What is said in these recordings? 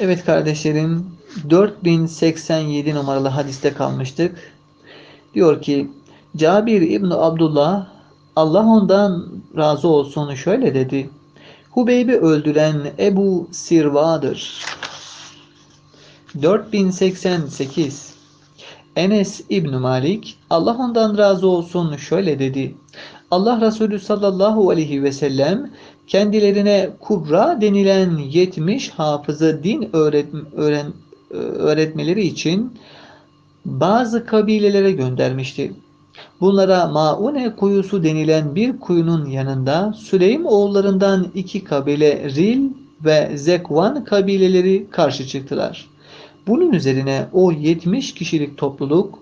Evet kardeşlerim 4087 numaralı hadiste kalmıştık. Diyor ki Cabir İbni Abdullah Allah ondan razı olsun şöyle dedi. Hubeyb'i öldüren Ebu Sirva'dır. 4088 Enes İbn Malik Allah ondan razı olsun şöyle dedi. Allah Resulü sallallahu aleyhi ve sellem kendilerine kurra denilen 70 hafızı din öğret öğren öğretmeleri için bazı kabilelere göndermişti. Bunlara Maune kuyusu denilen bir kuyunun yanında Süleym oğullarından iki kabile Ril ve Zekvan kabileleri karşı çıktılar. Bunun üzerine o 70 kişilik topluluk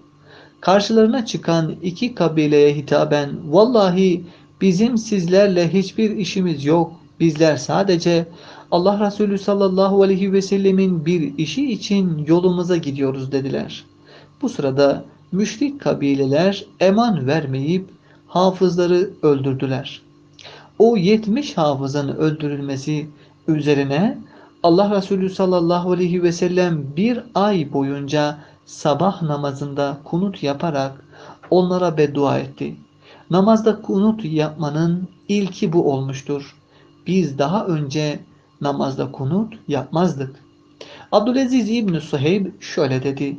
karşılarına çıkan iki kabileye hitaben vallahi bizim sizlerle hiçbir işimiz yok. Bizler sadece Allah Resulü sallallahu aleyhi ve sellemin bir işi için yolumuza gidiyoruz dediler. Bu sırada müşrik kabileler eman vermeyip hafızları öldürdüler. O 70 hafızın öldürülmesi üzerine Allah Resulü sallallahu aleyhi ve sellem bir ay boyunca sabah namazında kunut yaparak onlara beddua etti. Namazda kunut yapmanın ilki bu olmuştur. Biz daha önce namazda kunut yapmazdık. Abdülaziz İbni Suheyb şöyle dedi.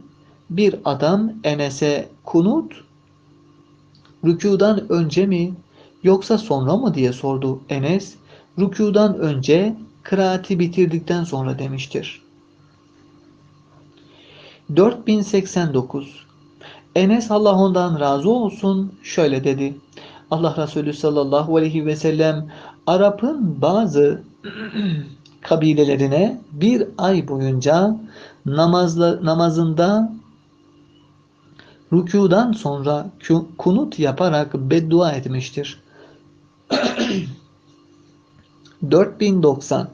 Bir adam Enes'e kunut rükudan önce mi yoksa sonra mı diye sordu. Enes rükudan önce kıraati bitirdikten sonra demiştir. 4089 Enes Allah ondan razı olsun şöyle dedi. Allah Resulü sallallahu aleyhi ve sellem Arap'ın bazı kabilelerine bir ay boyunca namazla, namazında rükudan sonra kunut yaparak beddua etmiştir. 4090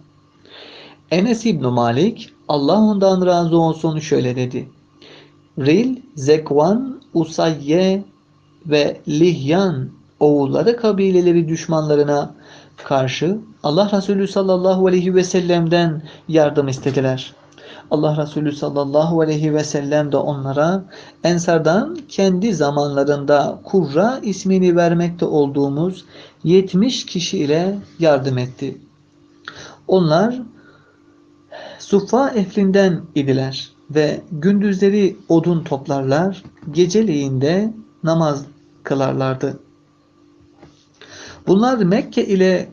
Enes İbn Malik Allah ondan razı olsun şöyle dedi. Ril, Zekvan, Usayye ve Lihyan oğulları kabileleri düşmanlarına karşı Allah Resulü sallallahu aleyhi ve sellem'den yardım istediler. Allah Resulü sallallahu aleyhi ve sellem de onlara Ensardan kendi zamanlarında Kurra ismini vermekte olduğumuz 70 kişi ile yardım etti. Onlar Sufa ehlinden idiler ve gündüzleri odun toplarlar, geceleyin de namaz kılarlardı. Bunlar Mekke ile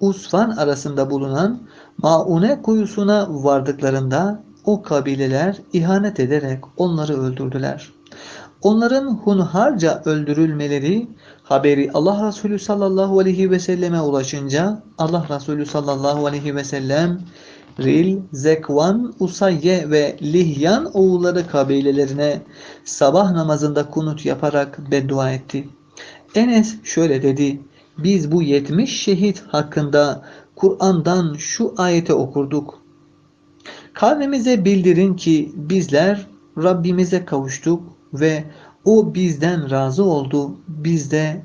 Usfan arasında bulunan Maune kuyusuna vardıklarında o kabileler ihanet ederek onları öldürdüler. Onların hunharca öldürülmeleri haberi Allah Resulü sallallahu aleyhi ve selleme ulaşınca Allah Resulü sallallahu aleyhi ve sellem Ril, Zekvan, Usayye ve Lihyan oğulları kabilelerine sabah namazında kunut yaparak beddua etti. Enes şöyle dedi. Biz bu 70 şehit hakkında Kur'an'dan şu ayete okurduk. Kavmimize bildirin ki bizler Rabbimize kavuştuk ve o bizden razı oldu. Biz de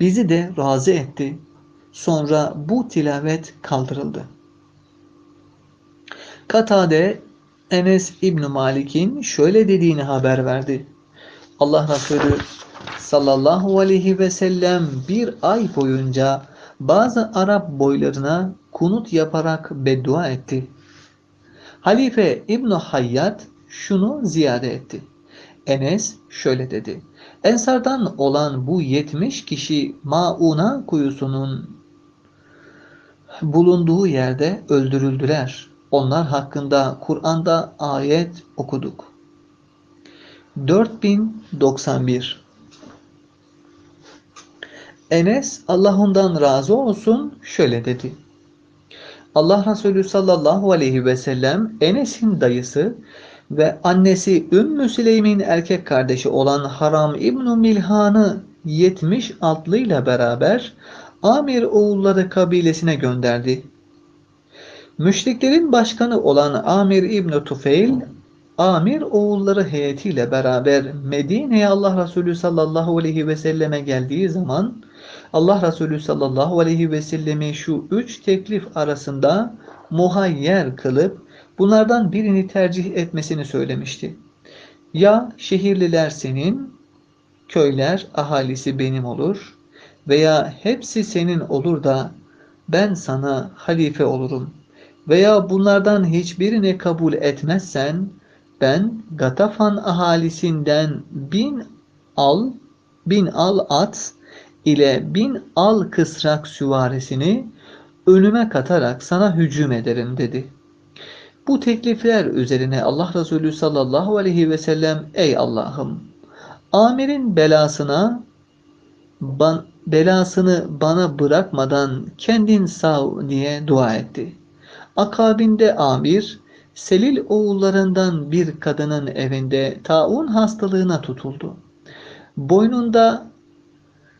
bizi de razı etti. Sonra bu tilavet kaldırıldı. Katade Enes İbn Malik'in şöyle dediğini haber verdi. Allah Resulü sallallahu aleyhi ve sellem bir ay boyunca bazı Arap boylarına kunut yaparak beddua etti. Halife İbn Hayyat şunu ziyade etti. Enes şöyle dedi. Ensardan olan bu 70 kişi Mauna kuyusunun bulunduğu yerde öldürüldüler. Onlar hakkında Kur'an'da ayet okuduk. 4091 Enes Allah ondan razı olsun şöyle dedi. Allah Resulü sallallahu aleyhi ve sellem Enes'in dayısı ve annesi Ümmü Süleym'in erkek kardeşi olan Haram İbn Milhan'ı 70 atlıyla beraber Amir oğulları kabilesine gönderdi. Müşriklerin başkanı olan Amir İbn Tufeil, Amir oğulları heyetiyle beraber Medine'ye Allah Resulü sallallahu aleyhi ve selleme geldiği zaman Allah Resulü sallallahu aleyhi ve sellemi şu üç teklif arasında muhayyer kılıp bunlardan birini tercih etmesini söylemişti. Ya şehirliler senin, köyler ahalisi benim olur veya hepsi senin olur da ben sana halife olurum veya bunlardan hiçbirini kabul etmezsen ben Gatafan ahalisinden bin al, bin al at ile bin al kısrak süvarisini önüme katarak sana hücum ederim dedi. Bu teklifler üzerine Allah Resulü sallallahu aleyhi ve sellem ey Allah'ım Amir'in belasına ban, belasını bana bırakmadan kendin sağ diye dua etti. Akabinde Amir Selil oğullarından bir kadının evinde taun hastalığına tutuldu. Boynunda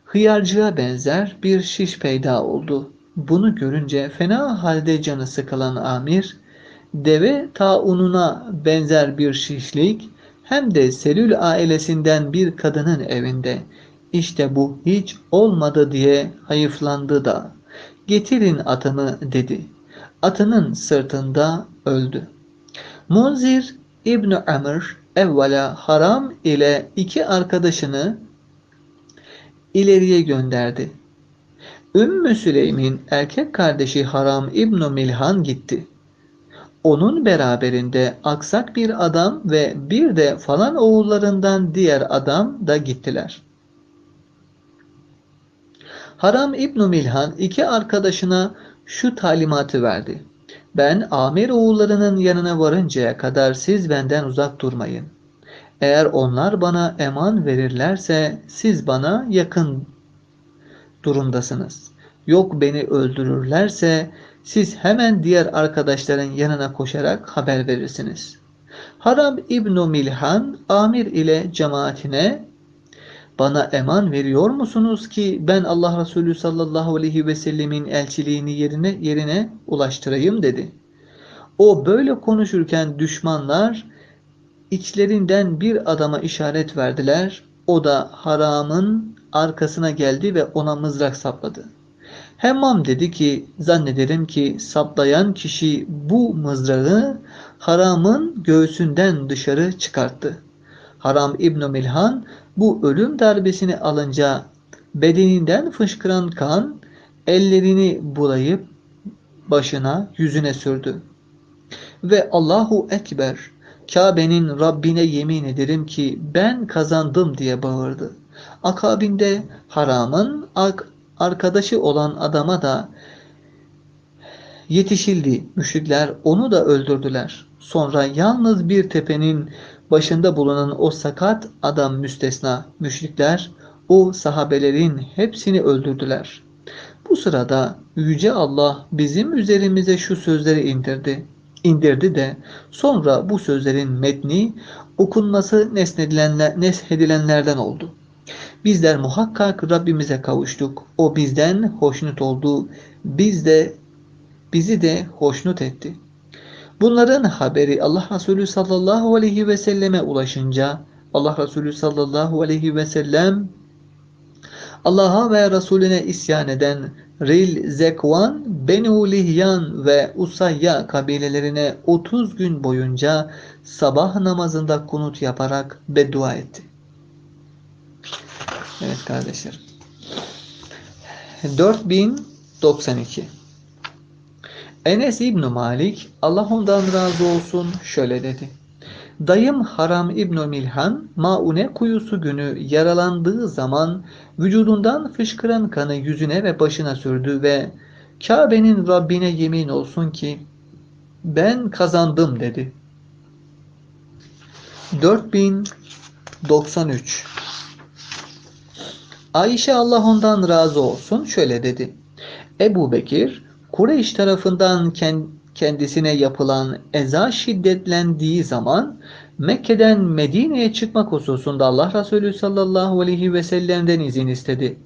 hıyarcığa benzer bir şiş peyda oldu. Bunu görünce fena halde canı sıkılan Amir, deve taununa benzer bir şişlik hem de Selül ailesinden bir kadının evinde işte bu hiç olmadı diye hayıflandı da getirin atımı dedi. Atının sırtında öldü. Munzir İbn Amr evvela Haram ile iki arkadaşını ileriye gönderdi. Ümmü Süleym'in erkek kardeşi Haram İbn Milhan gitti. Onun beraberinde aksak bir adam ve bir de falan oğullarından diğer adam da gittiler. Haram İbn Milhan iki arkadaşına şu talimatı verdi. Ben Amir oğullarının yanına varıncaya kadar siz benden uzak durmayın. Eğer onlar bana eman verirlerse siz bana yakın durumdasınız. Yok beni öldürürlerse siz hemen diğer arkadaşların yanına koşarak haber verirsiniz. Haram İbn Milhan Amir ile cemaatine bana eman veriyor musunuz ki ben Allah Resulü sallallahu aleyhi ve sellemin elçiliğini yerine yerine ulaştırayım dedi. O böyle konuşurken düşmanlar içlerinden bir adama işaret verdiler. O da haramın arkasına geldi ve ona mızrak sapladı. Hemmam dedi ki zannederim ki saplayan kişi bu mızrağı haramın göğsünden dışarı çıkarttı. Haram İbn Milhan bu ölüm darbesini alınca bedeninden fışkıran kan ellerini bulayıp başına yüzüne sürdü. Ve Allahu Ekber Kabe'nin Rabbine yemin ederim ki ben kazandım diye bağırdı. Akabinde haramın arkadaşı olan adama da yetişildi. Müşrikler onu da öldürdüler. Sonra yalnız bir tepenin başında bulunan o sakat adam müstesna müşrikler o sahabelerin hepsini öldürdüler. Bu sırada Yüce Allah bizim üzerimize şu sözleri indirdi. indirdi de sonra bu sözlerin metni okunması neshedilenlerden oldu. Bizler muhakkak Rabbimize kavuştuk. O bizden hoşnut oldu. Biz de bizi de hoşnut etti. Bunların haberi Allah Resulü sallallahu aleyhi ve selleme ulaşınca Allah Resulü sallallahu aleyhi ve sellem Allah'a ve Resulüne isyan eden Ril, Zekvan, Benu Lihyan ve Usayya kabilelerine 30 gün boyunca sabah namazında kunut yaparak beddua etti. Evet kardeşlerim. 4092 Enes İbn Malik Allah ondan razı olsun şöyle dedi. Dayım Haram İbn Milhan Maune kuyusu günü yaralandığı zaman vücudundan fışkıran kanı yüzüne ve başına sürdü ve Kabe'nin Rabbine yemin olsun ki ben kazandım dedi. 4093 Ayşe Allah ondan razı olsun şöyle dedi. Ebu Bekir Kureyş tarafından kendisine yapılan eza şiddetlendiği zaman Mekke'den Medine'ye çıkmak hususunda Allah Resulü sallallahu aleyhi ve sellem'den izin istedi.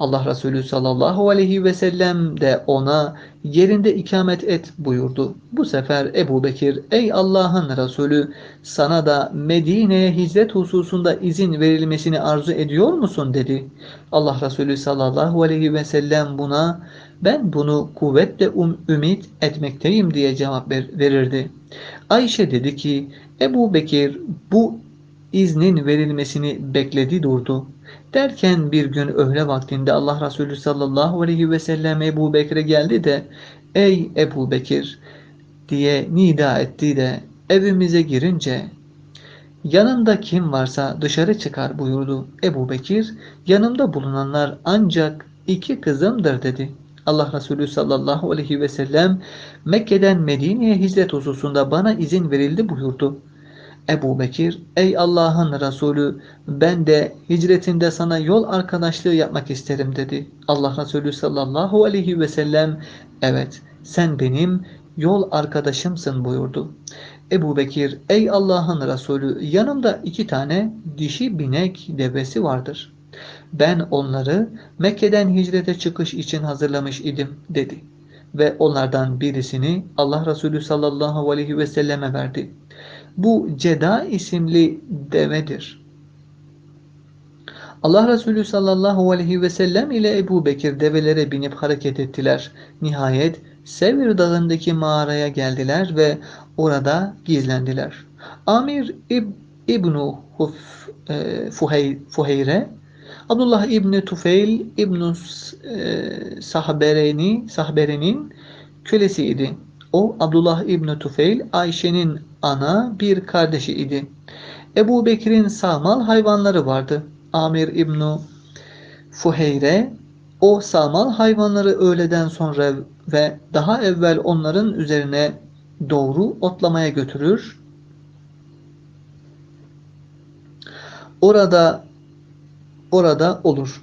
Allah Resulü sallallahu aleyhi ve sellem de ona yerinde ikamet et buyurdu. Bu sefer Ebu Bekir ey Allah'ın Resulü sana da Medine'ye hicret hususunda izin verilmesini arzu ediyor musun dedi. Allah Resulü sallallahu aleyhi ve sellem buna ben bunu kuvvetle um, ümit etmekteyim diye cevap ver, verirdi. Ayşe dedi ki Ebu Bekir bu iznin verilmesini bekledi durdu. Derken bir gün öğle vaktinde Allah Resulü sallallahu aleyhi ve sellem Ebu Bekir'e geldi de Ey Ebu Bekir diye nida etti de evimize girince yanında kim varsa dışarı çıkar buyurdu. Ebu Bekir yanımda bulunanlar ancak iki kızımdır dedi. Allah Resulü sallallahu aleyhi ve sellem Mekke'den Medine'ye hicret hususunda bana izin verildi buyurdu. Ebu Bekir, ey Allah'ın Resulü ben de hicretinde sana yol arkadaşlığı yapmak isterim dedi. Allah Resulü sallallahu aleyhi ve sellem evet sen benim yol arkadaşımsın buyurdu. Ebu Bekir, ey Allah'ın Resulü yanımda iki tane dişi binek devesi vardır. Ben onları Mekke'den hicrete çıkış için hazırlamış idim dedi. Ve onlardan birisini Allah Resulü sallallahu aleyhi ve selleme verdi. Bu Ceda isimli devedir. Allah Resulü sallallahu aleyhi ve sellem ile Ebu Bekir develere binip hareket ettiler. Nihayet Sevir dağındaki mağaraya geldiler ve orada gizlendiler. Amir İb İbnu Huf, e, Fuhey, Fuheyre Abdullah İbni Tufeil İbnu e, Sahbereni, Sahbere'nin kölesiydi. O Abdullah İbni Tufeil Ayşe'nin ana bir kardeşi idi. Ebu Bekir'in sağmal hayvanları vardı. Amir İbni Fuheyre o sağmal hayvanları öğleden sonra ve daha evvel onların üzerine doğru otlamaya götürür. Orada orada olur.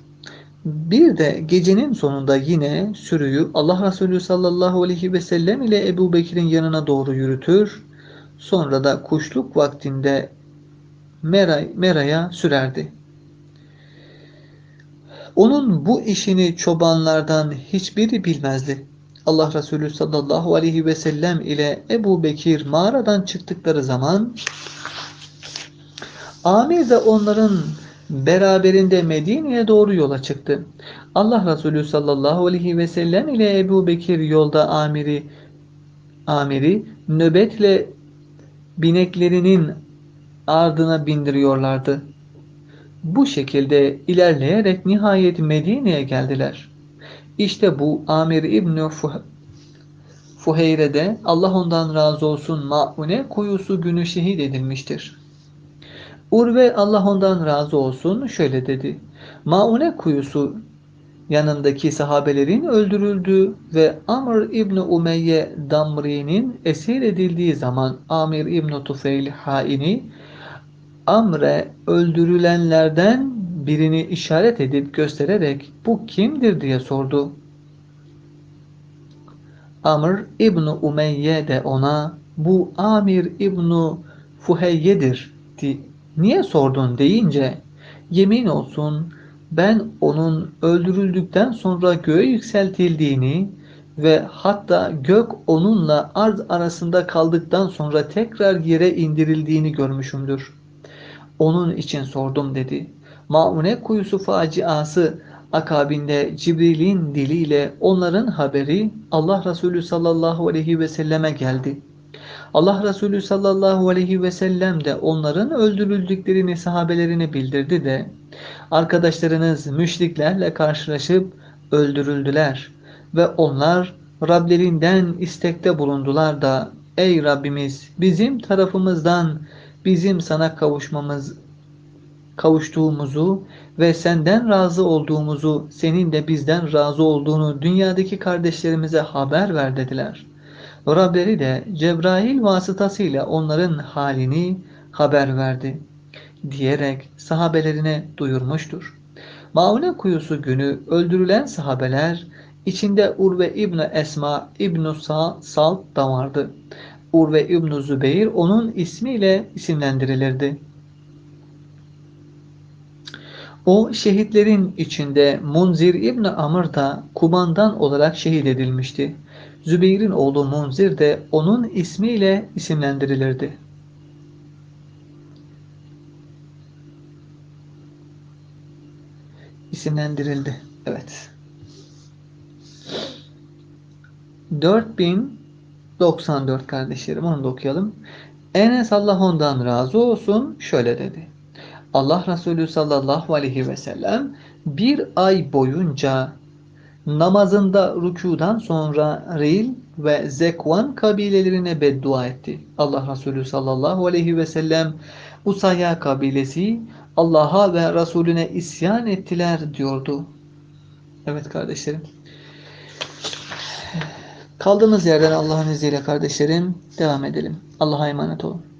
Bir de gecenin sonunda yine sürüyü Allah Resulü sallallahu aleyhi ve sellem ile Ebu Bekir'in yanına doğru yürütür. Sonra da kuşluk vaktinde Mera'ya Mera sürerdi. Onun bu işini çobanlardan hiçbiri bilmezdi. Allah Resulü sallallahu aleyhi ve sellem ile Ebu Bekir mağaradan çıktıkları zaman Amir de onların beraberinde Medine'ye doğru yola çıktı. Allah Resulü sallallahu aleyhi ve sellem ile Ebu Bekir yolda amiri amiri nöbetle bineklerinin ardına bindiriyorlardı. Bu şekilde ilerleyerek nihayet Medine'ye geldiler. İşte bu Amir İbni Fuheyre'de Allah ondan razı olsun Ma'une kuyusu günü şehit edilmiştir. Urve Allah ondan razı olsun şöyle dedi. Maune kuyusu yanındaki sahabelerin öldürüldüğü ve Amr İbni Umeyye Damri'nin esir edildiği zaman Amir İbni Tufeil haini Amr'e öldürülenlerden birini işaret edip göstererek bu kimdir diye sordu. Amr İbni Umeyye de ona bu Amir İbni Fuheyye'dir niye sordun deyince yemin olsun ben onun öldürüldükten sonra göğe yükseltildiğini ve hatta gök onunla arz arasında kaldıktan sonra tekrar yere indirildiğini görmüşümdür. Onun için sordum dedi. Maune kuyusu faciası akabinde Cibril'in diliyle onların haberi Allah Resulü sallallahu aleyhi ve selleme geldi. Allah Resulü sallallahu aleyhi ve sellem de onların öldürüldüklerini sahabelerine bildirdi de arkadaşlarınız müşriklerle karşılaşıp öldürüldüler ve onlar Rablerinden istekte bulundular da ey Rabbimiz bizim tarafımızdan bizim sana kavuşmamız kavuştuğumuzu ve senden razı olduğumuzu, senin de bizden razı olduğunu dünyadaki kardeşlerimize haber ver dediler. Rableri de Cebrail vasıtasıyla onların halini haber verdi diyerek sahabelerine duyurmuştur. Maune kuyusu günü öldürülen sahabeler içinde Urve İbni Esma İbni Salt da vardı. Urve İbni Zübeyir onun ismiyle isimlendirilirdi. O şehitlerin içinde Munzir İbni Amr da kumandan olarak şehit edilmişti. Zübeyir'in oğlu Munzir de onun ismiyle isimlendirilirdi. İsimlendirildi. Evet. 4094 kardeşlerim onu da okuyalım. Enes Allah ondan razı olsun şöyle dedi. Allah Resulü sallallahu aleyhi ve sellem bir ay boyunca namazında rükudan sonra Ril ve Zekvan kabilelerine beddua etti. Allah Resulü sallallahu aleyhi ve sellem Usaya kabilesi Allah'a ve Resulüne isyan ettiler diyordu. Evet kardeşlerim. Kaldığımız yerden Allah'ın izniyle kardeşlerim devam edelim. Allah'a emanet olun.